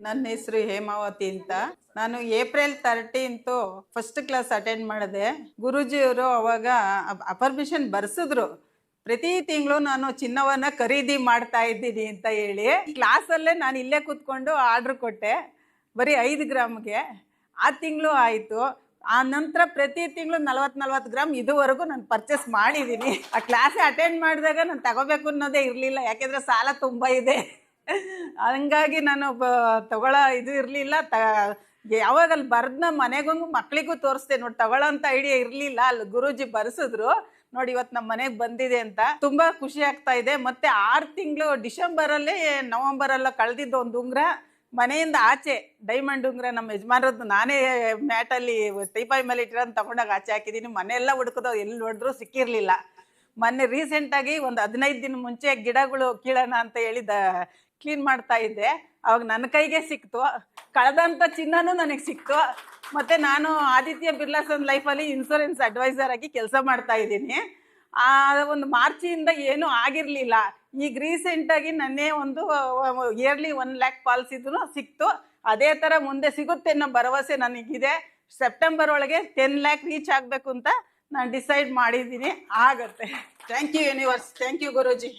ನನ್ನ ಹೆಸರು ಹೇಮಾವತಿ ಅಂತ. ನಾನು April thirteenth first class attend ಮಾಡಿದೆ. ಗುರುಜಿಯವರು ಅವಾಗ ಅಪರ್ಮಿಷನ್ ಬರ್ಸಿದ್ರು. ಪ್ರತಿ ತಿಂಗಳು ನಾನು ಚಿನ್ನವನ್ನ ಖರೀದಿ ಮಾಡ್ತಾ ಇದ್ದೀನಿ ಅಂತ ಹೇಳಿ ಕ್ಲಾಸಲ್ಲೇ ನಾನು ಇಲ್ಲೇ ಕೂತ್ಕೊಂಡು ಆರ್ಡ್ರ್ ಕೊಟ್ಟೆ. ಬರೀ ಐದು ಗ್ರಾಮ್ಗೆ. ಆ ತಿಂಗಳು ಆಯಿತು. ಆ ನಂತರ ಪ್ರತಿ ತಿಂಗಳು ನಲ್ವತ್ತು ನಲ್ವತ್ತು ಗ್ರಾಮ್ ಇದುವರೆಗೂ ನಾನು ಪರ್ಚೇಸ್ ಮಾಡಿದ್ದೀನಿ. ಆ ಕ್ಲಾಸ್ ಅಟೆಂಡ್ ಮಾಡಿದಾಗ ನಾನು ತಗೋಬೇಕು ಅನ್ನೋದೇ ಇರಲಿಲ್ಲ. ಯಾಕೆಂದರೆ ಸಾಲ ತುಂಬ ಇದೆ. ಹಂಗಾಗಿ ನಾನು ತಗೊಳ್ಳೋ ಇದು ಇರಲಿಲ್ಲ, ತ ಯಾವಾಗ ಅಲ್ಲಿ ಬರೆದ್ನ ಮನೆಗೂ ಮಕ್ಳಿಗೂ ತೋರಿಸ್ದೆ ನೋಡಿ ತಗೊಳ್ಳೋ ಅಂತ ಐಡಿಯಾ ಇರಲಿಲ್ಲ. ಅಲ್ಲಿ ಗುರೂಜಿ ಬರೆಸಿದ್ರು, ನೋಡಿ ಇವತ್ತು ನಮ್ಮ ಮನೆಗೆ ಬಂದಿದೆ ಅಂತ. ತುಂಬಾ ಖುಷಿ ಆಗ್ತಾ ಇದೆ. ಮತ್ತೆ ಆರು ತಿಂಗಳು ಡಿಸೆಂಬರಲ್ಲಿ ನವಂಬರಲ್ಲ ಕಳೆದಿದ್ದು ಒಂದು ಉಂಗುರ ಮನೆಯಿಂದ ಆಚೆ ಡೈಮಂಡ್ ಉಂಗುರ ನಮ್ಮ ಯಜಮಾನರದ್ದು ನಾನೇ ಮ್ಯಾಟಲ್ಲಿ ತೈಪಾಯಿ ಮೇಲೆ ಇಟ್ಟಿರೋದು ತಗೊಂಡಾಗ ಆಚೆ ಹಾಕಿದ್ದೀನಿ ಮನೆಯೆಲ್ಲ ಹುಡುಕಿದ ಎಲ್ಲಿ ನೋಡಿದ್ರು ಸಿಕ್ಕಿರಲಿಲ್ಲ. ಮೊನ್ನೆ ರೀಸೆಂಟಾಗಿ ಒಂದು ಹದಿನೈದು ದಿನ ಮುಂಚೆ ಗಿಡಗಳು ಕೀಳೋಣ ಅಂತ ಹೇಳಿದ ಕ್ಲೀನ್ ಮಾಡ್ತಾ ಇದ್ದೆ. ಅವಾಗ ನನ್ನ ಕೈಗೆ ಸಿಕ್ತು. ಕಳೆದಂಥ ಚಿನ್ನನೂ ನನಗೆ ಸಿಕ್ತು. ಮತ್ತು ನಾನು ಆದಿತ್ಯ ಬಿರ್ಲಾಸನ್ ಲೈಫಲ್ಲಿ ಇನ್ಸೂರೆನ್ಸ್ ಅಡ್ವೈಸರ್ ಆಗಿ ಕೆಲಸ ಮಾಡ್ತಾ ಇದ್ದೀನಿ. ಆ, ಒಂದು ಮಾರ್ಚಿಂದ ಏನೂ ಆಗಿರಲಿಲ್ಲ. ಈಗ ರೀಸೆಂಟಾಗಿ ನನ್ನೇ ಒಂದು ಇಯರ್ಲಿ ಒನ್ ಲ್ಯಾಕ್ ಪಾಲಿಸಿದ್ರು ಸಿಕ್ತು. ಅದೇ ಥರ ಮುಂದೆ ಸಿಗುತ್ತೆ ಅನ್ನೋ ಭರವಸೆ ನನಗಿದೆ. ಸೆಪ್ಟೆಂಬರ್ ಒಳಗೆ ಟೆನ್ ಲ್ಯಾಕ್ ರೀಚ್ ಆಗಬೇಕು ಅಂತ ನಾನು ಡಿಸೈಡ್ ಮಾಡಿದ್ದೀನಿ. ಆಗತ್ತೆ. Thank you universe thank you Guruji.